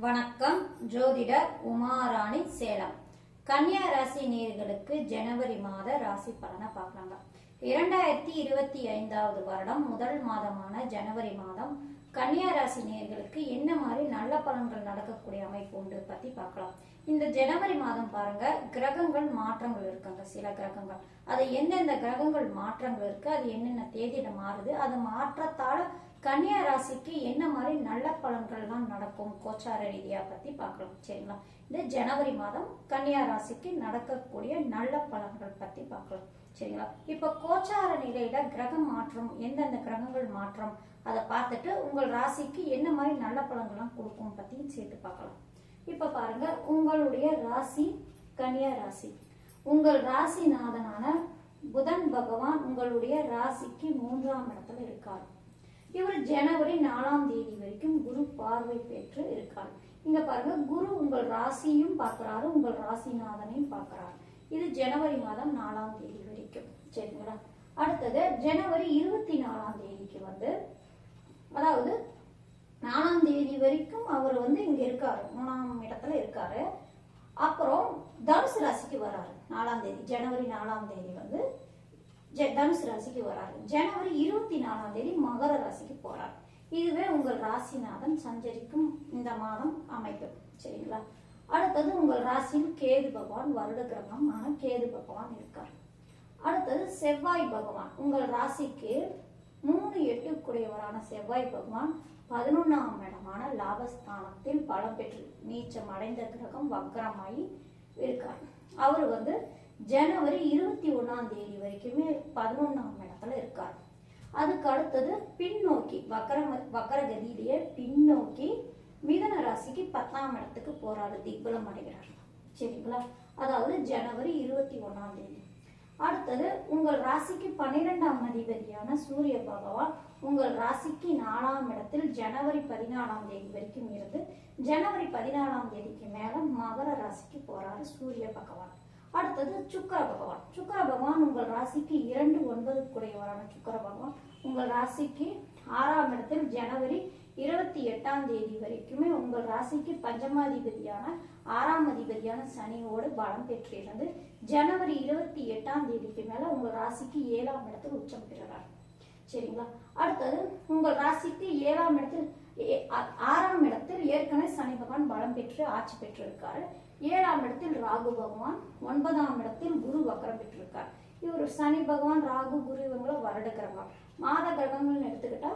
வணக்கம் ஜோதிடர் உமாராணி சேலம். கன்னியா ராசி நேர்களுக்கு ஜனவரி மாத ராசி பலனை பார்க்கலாங்க. இரண்டாயிரத்தி இருபத்தி ஐந்தாவது வருடம் முதல் மாதமான ஜனவரி மாதம் கன்னியா ராசி நேர்களுக்கு என்ன மாதிரி நல்ல பலன்கள் நடக்கக்கூடிய அமைப்பு உண்டு பத்தி பார்க்கலாம். இந்த ஜனவரி மாதம் பாருங்க கிரகங்கள் மாற்றங்கள் இருக்குங்க சில கிரகங்கள். அது எந்தெந்த கிரகங்கள் மாற்றங்கள் இருக்கு அது என்னென்ன தேதியில மாறுது அது மாற்றத்தால கன்னியா ராசிக்கு என்ன மாதிரி நல்ல பலன்கள்லாம் நடக்கும்? கோச்சார ரீதியா பத்தி பார்க்கலாம். சரிங்களா? இந்த ஜனவரி மாதம் கன்னியா ராசிக்கு நடக்கக்கூடிய நல்ல பலன்கள் பத்தி பார்க்கலாம். சரிங்களா? இப்ப கோச்சார நிலையில கிரகம் மாற்றம் எந்தெந்த கிரகங்கள் மாற்றம் அதை பார்த்துட்டு உங்கள் ராசிக்கு என்ன மாதிரி நல்ல பலன்கள்லாம் கொடுக்கும் பத்தியும் சேர்த்து பார்க்கலாம். இப்ப பாருங்க உங்களுடைய ராசி கன்னியா ராசி. உங்கள் ராசிநாதனான புதன் பகவான் உங்களுடைய ராசிக்கு மூன்றாம் இடத்துல இருக்கார். இவர் ஜனவரி நாலாம் தேதி வரைக்கும் குரு பார்வை பெற்று இருக்கார். இங்க பாருங்க குரு உங்கள் ராசியும் பார்க்கிறாரு உங்கள் ராசிநாதனையும் பார்க்கறாரு. இது ஜனவரி மாதம் நாலாம் தேதி வரைக்கும். சரிங்களா? அடுத்தது ஜனவரி இருபத்தி நாலாம் தேதிக்கு வந்து அதாவது நாலாம் தேதி வரைக்கும் அவர் வந்து இங்க இருக்காரு மூணாம் இடத்துல இருக்காரு. அப்புறம் தனுசு ராசிக்கு வராரு நாலாம் தேதி ஜனவரி நாலாம் தேதி வந்து. தனுசு ராசிக்கு வராரு. ஜனவரி இருபத்தி நாலாம் தேதி மகர ராசிக்கு போறாரு. இதுவே உங்கள் ராசிநாதன் சஞ்சரிக்கும் இந்த மாதம் அமைப்பு. சரிங்களா? அடுத்தது உங்கள் ராசியில் கேது பகவான் வருட கிரகம் ஆன கேது பகவான் இருக்கார். அடுத்தது செவ்வாய் பகவான். உங்கள் ராசிக்கு மூணு எட்டுக்குடையவரான செவ்வாய் பகவான் பதினொன்னாம் இடமான லாபஸ்தானத்தில் பலம் பெற்று நீச்சம் அடைந்த கிரகம் வக்ரமாயி இருக்கார். அவர் வந்து ஜனவரி இருபத்தி ஒன்றாம் தேதி வரைக்குமே பதினொன்னாம் இடத்துல இருக்கார். அதுக்கு அடுத்தது பின்னோக்கி வக்கர வக்கரகதியிலேயே பின்னோக்கி மிதன ராசிக்கு பத்தாம் இடத்துக்கு போறாரு திக்பலம் அடைகிறார். சரிங்களா? அதாவது ஜனவரி இருபத்தி ஒன்றாம் தேதி. அடுத்தது உங்கள் ராசிக்கு பன்னிரெண்டாம் அதிபதியான சூரிய பகவான் உங்கள் ராசிக்கு நாலாம் இடத்தில் ஜனவரி பதினாலாம் தேதி வரைக்கும் இருந்து ஜனவரி பதினாலாம் தேதிக்கு மேல மகர ராசிக்கு போறாரு சூரிய பகவான். அடுத்தது சுக்கர பகவான். சுக்கர பகவான் உங்கள் ராசிக்கு இரண்டு ஒன்பது குடையவரான சுக்கர பகவான். உங்கள் ராசிக்கு ஆறாம் இடத்தில் ஜனவரி இருபத்தி எட்டாம் தேதி வரைக்குமே உங்கள் ராசிக்கு பஞ்சமாதிபதியான ஆறாம் அதிபதியான சனியோடு பலம் பெற்றிருந்து ஜனவரி இருபத்தி எட்டாம் தேதிக்கு மேல உங்கள் ராசிக்கு ஏழாம் இடத்தில் உச்சம் பெறுகிறார். சரிங்களா? அடுத்தது உங்கள் ராசிக்கு ஏழாம் இடத்தில் ஆறாம் இடத்தில் ஏற்கனவே சனி பகவான் பலம் பெற்று ஆட்சி பெற்றிருக்காரு. ஏழாம் இடத்தில் ராகு பகவான் ஒன்பதாம் இடத்தில் குரு வக்கரம் பெற்றிருக்கார். இவர் சனி பகவான் ராகு குரு இவங்கள வருட கிரகம் மாத கிரகங்கள்னு எடுத்துக்கிட்டா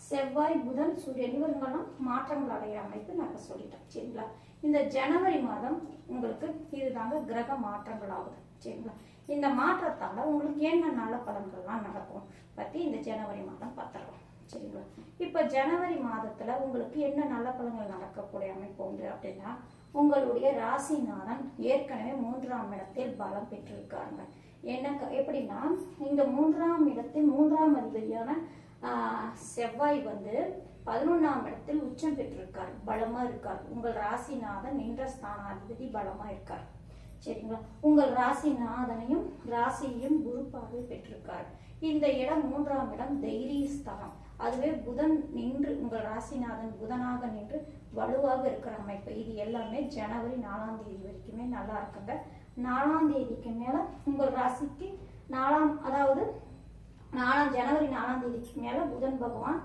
செவ்வாய் புதன் சூரியன் இவங்கெல்லாம் மாற்றங்கள் அடைய அமைப்பு நாங்க சொல்லிட்டோம் சரிங்களா? இந்த ஜனவரி மாதம் உங்களுக்கு இதுதாங்க கிரக மாற்றங்கள் ஆகுது சரிங்களா? இந்த மாற்றத்தால உங்களுக்கு என்ன நல்ல பலன்கள்லாம் நடக்கும்? பத்தி இந்த ஜனவரி மாதம் பார்த்துடலாம். சரிங்களா? இப்ப ஜனவரி மாதத்துல உங்களுக்கு என்ன நல்ல பலன்கள் நடக்கக்கூடிய அமைப்பு உண்டு அப்படின்னா உங்களுடைய ராசிநாதன் ஏற்கனவே மூன்றாம் இடத்தில் பலம் பெற்றிருக்காங்க என்ன எப்படின்னா இந்த மூன்றாம் இடத்தில் மூன்றாம் அதிபதியான செவ்வாய் வந்து பதினொன்றாம் இடத்தில் உச்சம் பெற்றிருக்கார் பலமா இருக்கார். உங்கள் ராசிநாதன் நின்ற ஸ்தானாதிபதி பலமா இருக்கார். சரிங்களா? உங்கள் ராசிநாதனையும் ராசியையும் குரு பார்வை பெற்றிருக்கார். இந்த இடம் மூன்றாம் இடம் தைரிய ஸ்தானம். அதுவே புதன் நின்று உங்கள் ராசிநாதன் புதனாக நின்று வலுவாக இருக்கிற அமைப்பு. இது எல்லாமே ஜனவரி நாலாம் தேதி வரைக்குமே நல்லா இருக்குங்க. நாலாம் தேதிக்கு மேல உங்கள் ராசிக்கு நாலாம் அதாவது நாலாம் ஜனவரி நாலாம் தேதிக்கு மேல புதன் பகவான்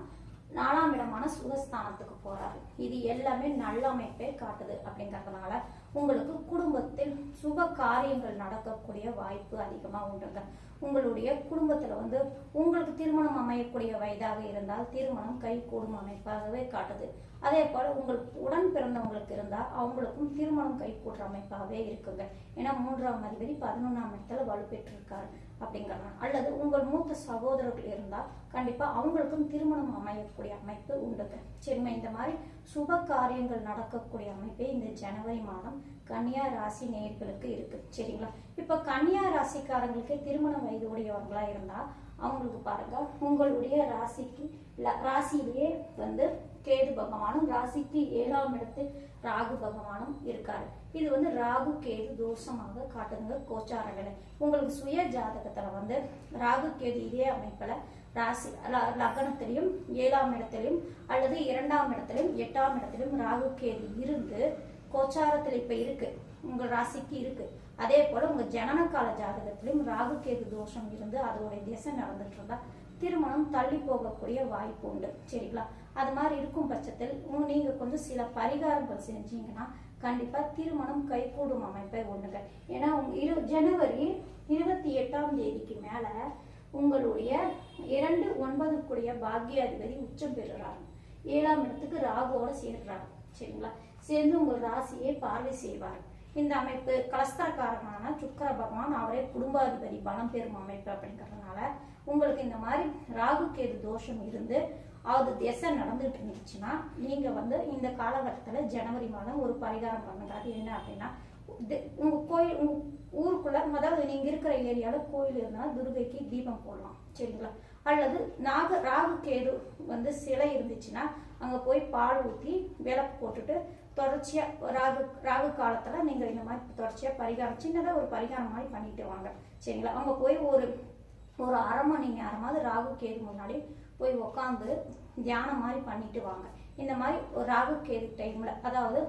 நாலாம் இடமான சுகஸ்தானத்துக்கு போறாரு. இது எல்லாமே நல்ல அமைப்பை காட்டுது அப்படிங்கறதுனால உங்களுக்கு குடும்பத்தில் சுப காரியங்கள் நடக்கக்கூடிய வாய்ப்பு அதிகமாக உண்டுங்க. உங்களுடைய குடும்பத்தில் வந்து உங்களுக்கு திருமணம் அமையக்கூடிய வயதாக இருந்தால் திருமணம் கை கூடும் அமைப்பாகவே காட்டுது. அதே போல உங்களுக்கு உடன் பிறந்தவங்களுக்கு இருந்தால் அவங்களுக்கும் திருமணம் கை கூடுற அமைப்பாகவே இருக்குங்க. ஏன்னா மூன்றாம் அதிபதி பதினொன்றாம் இடத்துல வலுப்பெற்றிருக்காரு. அப்படிங்கிறனால அல்லது உங்கள் மூத்த சகோதரர்கள் இருந்தால் கண்டிப்பா அவங்களுக்கும் திருமணம் அமையக்கூடிய அமைப்பு உண்டுங்க சரிம்மா இந்த மாதிரி சுப காரியங்கள் நடக்கக்கூடிய அமைப்பே இந்த ஜனவரி மாதம் கன்னியா ராசி நேர்களுக்கு இருக்கு. சரிங்களா? இப்ப கன்னியா ராசிக்காரங்களுக்கு திருமண வயது உடையவங்களா இருந்தா அவங்களுக்கு பாருங்க உங்களுடைய ராசிக்கு ராசியிலேயே வந்து கேது பகவானும் ராசிக்கு ஏழாம் இடத்து ராகு பகவானும் இருக்காரு. இது வந்து ராகு கேது தோஷமாக காட்டுதுங்க கோச்சார நிலை உங்களுக்கு சுய ஜாதகத்துல வந்து ராகு கேது இதே அமைப்புல ராசி லக்னத்திலையும் ஏழாம் இடத்திலையும் அல்லது இரண்டாம் இடத்திலையும் எட்டாம் இடத்திலையும் ராகு கேது இருந்து கோச்சாரத்தில் இப்ப இருக்கு. உங்க ராசிக்கு இருக்கு. அதே போல உங்க ஜனன கால ஜாதகத்திலும் ராகு கேது தோஷம் இருந்து அதோடைய திசை நடந்துட்டு இருந்தா திருமணம் தள்ளி போகக்கூடிய வாய்ப்பு உண்டு. சரிங்களா? அது மாதிரி இருக்கும் பட்சத்தில் நீங்கள் நீங்க கொஞ்சம் சில பரிகாரங்கள் செஞ்சீங்கன்னா கண்டிப்பா திருமணம் கைகூடும் அமைப்பை ஒண்ணுங்க ஏன்னா இரு ஜனவரி இருபத்தி எட்டாம் தேதிக்கு மேல உங்களுடைய இரண்டு ஒன்பதுக்குரிய பாக்கியாதிபதி உச்சம் பெறுறாரு. ஏழாம் இடத்துக்கு ராகுவோட சேர்றாரு. சரிங்களா? சேர்ந்து உங்கள் ராசியை பார்வை செய்வார். இந்த அமைப்பு கலஸ்தரக்காரனான சுக்கர பகவான் அவரே குடும்பாதிபதி பலம் பெறும் அமைப்பு அப்படிங்கறதுனால உங்களுக்கு இந்த மாதிரி ராகு கேது தோஷம் இருந்து அது திசை நடந்துட்டு இருந்துச்சுன்னா நீங்க வந்து இந்த காலகட்டத்துல ஜனவரி மாதம் ஒரு பரிகாரம் பண்ணுங்க. அது என்ன அப்படின்னா உங்க கோயில் உங்க ஊருக்குள்ள அதாவது நீங்க இருக்கிற ஏரியால கோயில் இருந்தா துர்கைக்கு தீபம் போடலாம் சரிங்களா? அல்லது நாக ராகு கேது வந்து சிலை இருந்துச்சுன்னா அங்க போய் பால் ஊற்றி விளக்கு போட்டுட்டு தொடர்ச்சியாக ராகு ராகு காலத்தில் நீங்கள் இந்த மாதிரி தொடர்ச்சியாக பரிகாரம் சின்னதாக ஒரு பரிகாரம் மாதிரி பண்ணிட்டு வாங்க. சரிங்களா? அவங்க போய் ஒரு ஒரு அரை மணி நேரமாவது ராகு கேது முன்னாடி போய் உக்காந்து தியானம் மாதிரி பண்ணிட்டு வாங்க. இந்த மாதிரி ஒரு ராகு கேது டைமில் அதாவது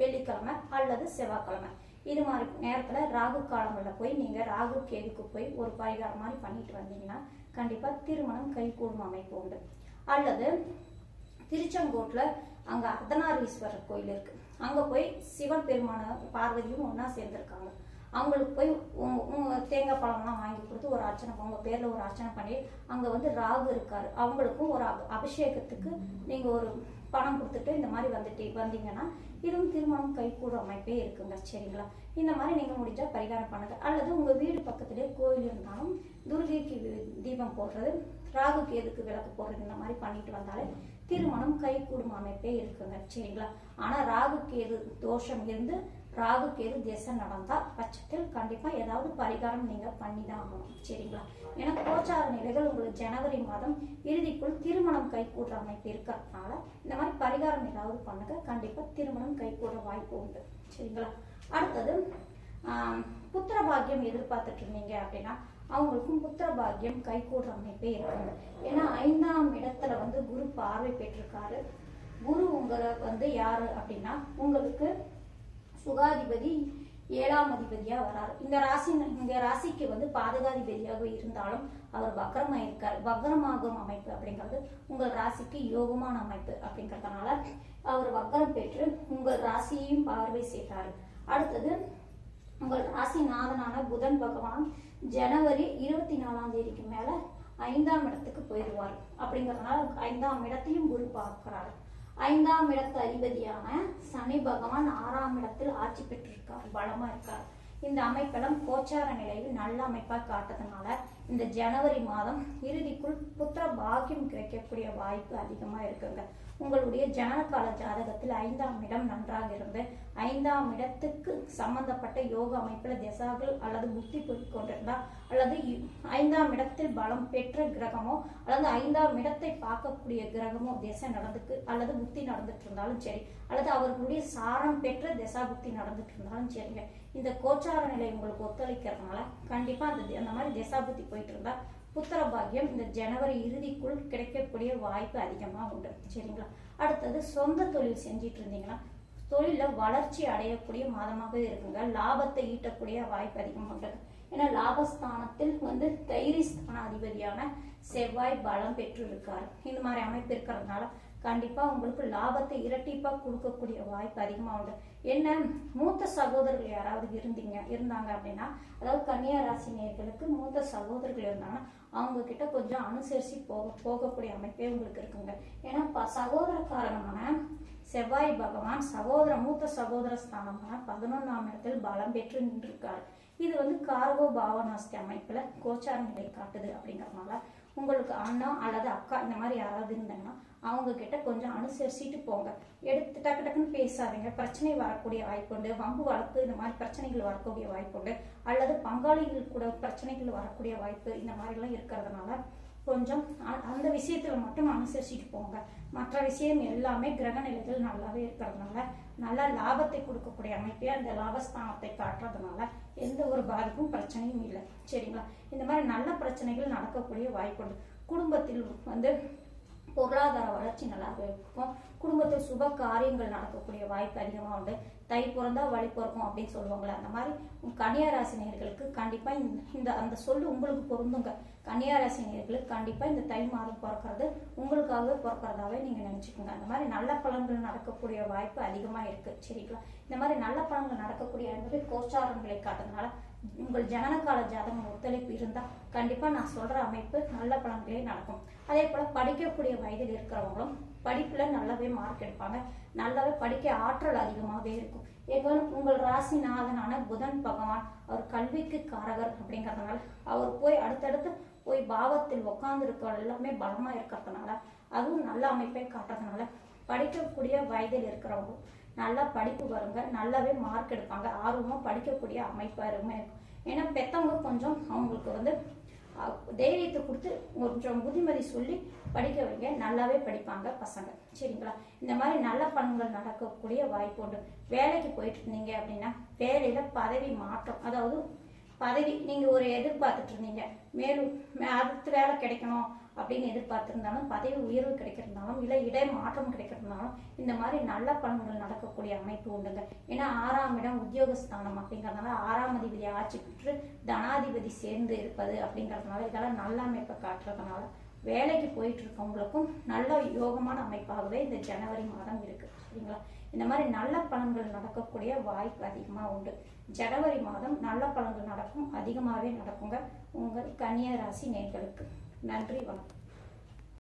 வெள்ளிக்கிழமை அல்லது செவ்வாய்க்கிழமை. இது மாதிரி நேரத்தில் ராகு காலங்களில் போய் நீங்கள் ராகு கேதுக்கு போய் ஒரு பரிகாரம் மாதிரி பண்ணிட்டு வந்தீங்கன்னா கண்டிப்பாக திருமணம் கைகூடும் அமைப்பு உண்டு. அல்லது திருச்செங்கோட்டில் அங்கே அர்த்தநாரீஸ்வரர் கோயில் இருக்குது அங்கே போய் சிவன் பெருமான பார்வதியும் ஒன்றா சேர்ந்துருக்காங்க. அவங்களுக்கு போய் தேங்காய் பழம்லாம் வாங்கி கொடுத்து ஒரு அர்ச்சனை உங்கள் பேரில் ஒரு அர்ச்சனை பண்ணி அங்கே வந்து ராகு இருக்கார். அவங்களுக்கும் ஒரு அபிஷேகத்துக்கு நீங்கள் ஒரு பணம் கொடுத்துட்டு இந்த மாதிரி வந்துட்டு வந்தீங்கன்னா இதுவும் திருமணம் கைகூடும் அமைப்பே இருக்குங்க. சரிங்களா? இந்த மாதிரி நீங்கள் முடிஞ்சால் பரிகாரம் பண்ணுங்க. அல்லது உங்கள் வீடு பக்கத்திலே கோயில் இருந்தாலும் துர்கைக்கு தீபம் போடுறது ராகு கேதுக்கு விளக்கு போடுறது இந்த மாதிரி பண்ணிட்டு வந்தாலே திருமணம் கைகூடும் அமைப்பே இருக்குங்க. சரிங்களா? ஆனால் ராகு கேது தோஷம் இருந்து ராகு கேது திசை நடந்தால் பட்சத்தில் கண்டிப்பாக ஏதாவது பரிகாரம் நீங்கள் பண்ணி தான் ஆகணும். சரிங்களா? ஏன்னா கோச்சார நிலைகள் உங்களுக்கு ஜனவரி மாதம் இறுதிக்குள் திருமணம் கைகூடுற அமைப்பு இருக்கிறதுனால இந்த மாதிரி பரிகாரம் ஏதாவது பண்ணுங்க. கண்டிப்பாக திருமணம் கைகூட வாய்ப்பு உண்டு. சரிங்களா? அடுத்தது புத்திர பாக்கியம் எதிர்பார்த்துட்டு இருந்தீங்க அப்படின்னா அவங்களுக்கும் புத்திர பாக்கியம் கைகூடுற அமைப்பே இருக்குங்க. ஏன்னா ஐந்தாம் இடத்துல வந்து குரு பார்வை பெற்றிருக்காரு. குரு உங்களை வந்து யாரு அப்படின்னா உங்களுக்கு சுகாதிபதி ஏழாம் அதிபதியா வராரு. இந்த ராசி இந்த ராசிக்கு வந்து பாதகாதிபதியாக இருந்தாலும் அவர் வக்ரமாயிருக்கார். வக்ரமாகும் அமைப்பு அப்படிங்கிறது உங்கள் ராசிக்கு யோகமான அமைப்பு அப்படிங்கிறதுனால அவர் வக்ரம் பெற்று உங்கள் ராசியையும் பார்வை செய்தார். அடுத்தது உங்கள் ராசி நாதனான புதன் பகவான் ஜனவரி இருபத்தி நாலாம் தேதிக்கு மேல ஐந்தாம் இடத்துக்கு போயிடுவார். அப்படிங்கிறதுனால ஐந்தாம் இடத்தையும் குரு பார்க்கிறார். ஐந்தாம் இடத்து அதிபதியான சனி பகவான் ஆறாம் இடத்தில் ஆட்சி பெற்றிருக்கார் பலமா இருக்கார். இந்த அமைப்பெல்லாம் கோச்சார நிலையில் நல்ல அமைப்பாக காட்டுறதுனால இந்த ஜனவரி மாதம் இறுதிக்குள் புத்திர பாக்கியம் கிடைக்கக்கூடிய வாய்ப்பு அதிகமாக இருக்குங்க. உங்களுடைய ஜனனகால ஜாதகத்தில் ஐந்தாம் இடம் நன்றாக இருந்து ஐந்தாம் இடத்துக்கு சம்பந்தப்பட்ட யோக அமைப்பில் திசாக்கள் அல்லது புத்தி போய் கொண்டிருந்தா அல்லது ஐந்தாம் இடத்தில் பலம் பெற்ற கிரகமோ? அல்லது ஐந்தாம் இடத்தை பார்க்கக்கூடிய கிரகமோ திசை நடந்துக்கு அல்லது புத்தி நடந்துட்டு இருந்தாலும் சரி அல்லது அவர்களுடைய சாரம் பெற்ற திசா புத்தி நடந்துட்டு இருந்தாலும் சரிங்க. இந்த கோச்சார நிலை உங்களுக்கு ஒத்துழைக்கிறதுனால கண்டிப்பா அந்த தி- அந்த மாதிரி திசா புத்தி போயிட்டு இருந்தா புத்திர பாக்கியம் இந்த ஜனவரி இறுதிக்குள் கிடைக்கக்கூடிய வாய்ப்பு அதிகமாக உண்டு. சரிங்களா? அடுத்தது சொந்த தொழில் செஞ்சிட்டு இருந்தீங்கன்னா தொழில வளர்ச்சி அடையக்கூடிய மாதமாக இருக்குங்க. லாபத்தை ஈட்டக்கூடிய வாய்ப்பு அதிகமாக உண்டு ஏன்னா லாபஸ்தானத்தில் வந்து தைரிஸ்தான அதிபதியான செவ்வாய் பலம் பெற்று இருக்காரு இந்த மாதிரி அமைப்பு இருக்கிறதுனால கண்டிப்பாக உங்களுக்கு லாபத்தை இரட்டிப்பா கொடுக்கக்கூடிய வாய்ப்பு அதிகமாக உண்டு. என்ன? மூத்த சகோதரர்கள் யாராவது இருந்தீங்க இருந்தாங்க அப்படின்னா அதாவது கன்னியா ராசி நேர்களுக்கு மூத்த சகோதரர்கள் இருந்தாங்கன்னா அவங்க கிட்ட கொஞ்சம் அனுசரிச்சு போக போகக்கூடிய அமைப்பே உங்களுக்கு இருக்குங்க. ஏன்னா ப- சகோதர காரணமான செவ்வாய் பகவான் சகோதர மூத்த சகோதர ஸ்தானமான பதினொன்றாம் இடத்தில் பலம் பெற்று நின்றிருக்காரு. இது வந்து கார்கோ பாவனாஸ்தி அமைப்புல கோச்சார நிலை காட்டுது அப்படிங்கறதுனால உங்களுக்கு அண்ணா அல்லது அக்கா இந்த மாதிரி யாராவது இருந்தாங்கன்னா அவங்க கிட்ட கொஞ்சம் அனுசரிச்சுட்டு போங்க. எடுத்து டக்கு டக்குன்னு பேசாதீங்க. பிரச்சனை வரக்கூடிய வாய்ப்புண்டு வம்பு வழக்கு இந்த மாதிரி பிரச்சனைகள் வரக்கூடிய வாய்ப்புண்டு அல்லது பங்காளிகள் கூட பிரச்சனைகள் வரக்கூடிய வாய்ப்பு இந்த மாதிரிலாம் இருக்கிறதுனால கொஞ்சம் அந்த விஷயத்துல மட்டும் அனுசரிச்சுட்டு போங்க. மற்ற விஷயம் எல்லாமே கிரக நிலைகள் நல்லாவே இருக்கிறதுனால நல்ல லாபத்தை கொடுக்கக்கூடிய அமைப்பே அந்த லாபஸ்தானத்தை காட்டுறதுனால எந்த ஒரு பாதிப்பும் பிரச்சனையும் இல்லை. சரிங்களா? இந்த மாதிரி நல்ல பிரச்சனைகள் நடக்கக்கூடிய வாய்ப்புண்டு குடும்பத்தில் வந்து பொருளாதார வளர்ச்சி நல்லாவே இருக்கும். குடும்பத்தில் சுப காரியங்கள் நடக்கக்கூடிய வாய்ப்பு அதிகமாக உண்டு தை பிறந்தா வழி பிறக்கும் அப்படின்னு சொல்லுவாங்களே அந்த மாதிரி கன்னியாராசி நேர்களுக்கு கண்டிப்பாக இந்த இந்த அந்த சொல்லு உங்களுக்கு பொருந்துங்க. கன்னியாராசி நேர்களுக்கு கண்டிப்பாக இந்த தை மாதம் பிறக்கிறது உங்களுக்காகவே பிறக்கிறதாவே நீங்கள் நினச்சிக்கோங்க. அந்த மாதிரி நல்ல பலன்கள் நடக்கக்கூடிய வாய்ப்பு அதிகமாக இருக்குது சரிங்களா? இந்த மாதிரி நல்ல பலன்கள் நடக்கக்கூடிய என்பது கோச்சாரங்களை காட்டுறதுனால உங்கள் ஜனனகால ஜாதகம் ஒத்துழைப்பு இருந்தால் கண்டிப்பாக நான் சொல்கிற அமைப்பு நல்ல பலன்களே நடக்கும். அதே போல் படிக்கக்கூடிய வயதில் இருக்கிறவங்களும் படிப்பில் நல்லாவே மார்க் எடுப்பாங்க. நல்லாவே படிக்க ஆற்றல் அதிகமாகவே இருக்கும். ஏன்னா உங்கள் ராசிநாதனான புதன் பகவான் அவர் கல்விக்கு காரகர் அப்படிங்கிறதுனால அவர் போய் அடுத்தடுத்து போய் பாவத்தில் உட்கார்ந்து எல்லாமே பலமாக இருக்கிறதுனால அதுவும் நல்ல அமைப்பை காட்டுறதுனால படிக்கக்கூடிய வயதில் இருக்கிறவங்களும் நல்லா படிப்பு வருங்க நல்லாவே மார்க் எடுப்பாங்க. ஆர்வமாக படிக்கக்கூடிய அமைப்பாக இருக்கும் ஏன்னா பெற்றவங்க கொஞ்சம் அவங்களுக்கு வந்து தைரியத்தை கொடுத்து கொஞ்சம் புத்திமதி சொல்லி படிக்க வைங்க. நல்லாவே படிப்பாங்க பசங்க. சரிங்களா? இந்த மாதிரி நல்ல பலன்கள் நடக்கக்கூடிய வாய்ப்பு உண்டு. வேலைக்கு போயிட்டு இருந்தீங்க அப்படின்னா வேலையில பதவி மாற்றம் அதாவது பதவி நீங்கள் ஒரு எதிர்பார்த்துட்டு இருந்தீங்க. மேலும் மே- அடுத்த வேலை கிடைக்கணும். அப்படின்னு எதிர்பார்த்திருந்தாலும் பதவி உயர்வு கிடைக்கிறதுனாலும் இல்லை இடை மாற்றம் கிடைக்கிறதுனாலும் இந்த மாதிரி நல்ல பலன்கள் நடக்கக்கூடிய அமைப்பு உண்டுங்க. ஏன்னா ஆறாம் இடம் உத்தியோகஸ்தானம் அப்படிங்கிறதுனால ஆறாம் அதிபதி ஆட்சி பெற்று தனாதிபதி சேர்ந்து இருப்பது அப்படிங்கிறதுனால இதெல்லாம் நல்ல அமைப்பை காட்டுறதுனால வேலைக்கு போயிட்டு இருக்கவங்களுக்கும் நல்ல யோகமான அமைப்பாகவே இந்த ஜனவரி மாதம் இருக்கு. சரிங்களா? இந்த மாதிரி நல்ல பலன்கள் நடக்கக்கூடிய வாய்ப்பு அதிகமாக உண்டு. ஜனவரி மாதம் நல்ல பலன்கள் நடக்கும் அதிகமாகவே நடக்குங்க. உங்கள் கன்னியா ராசி நேர்களுக்கு. நன்றி வணக்கம்.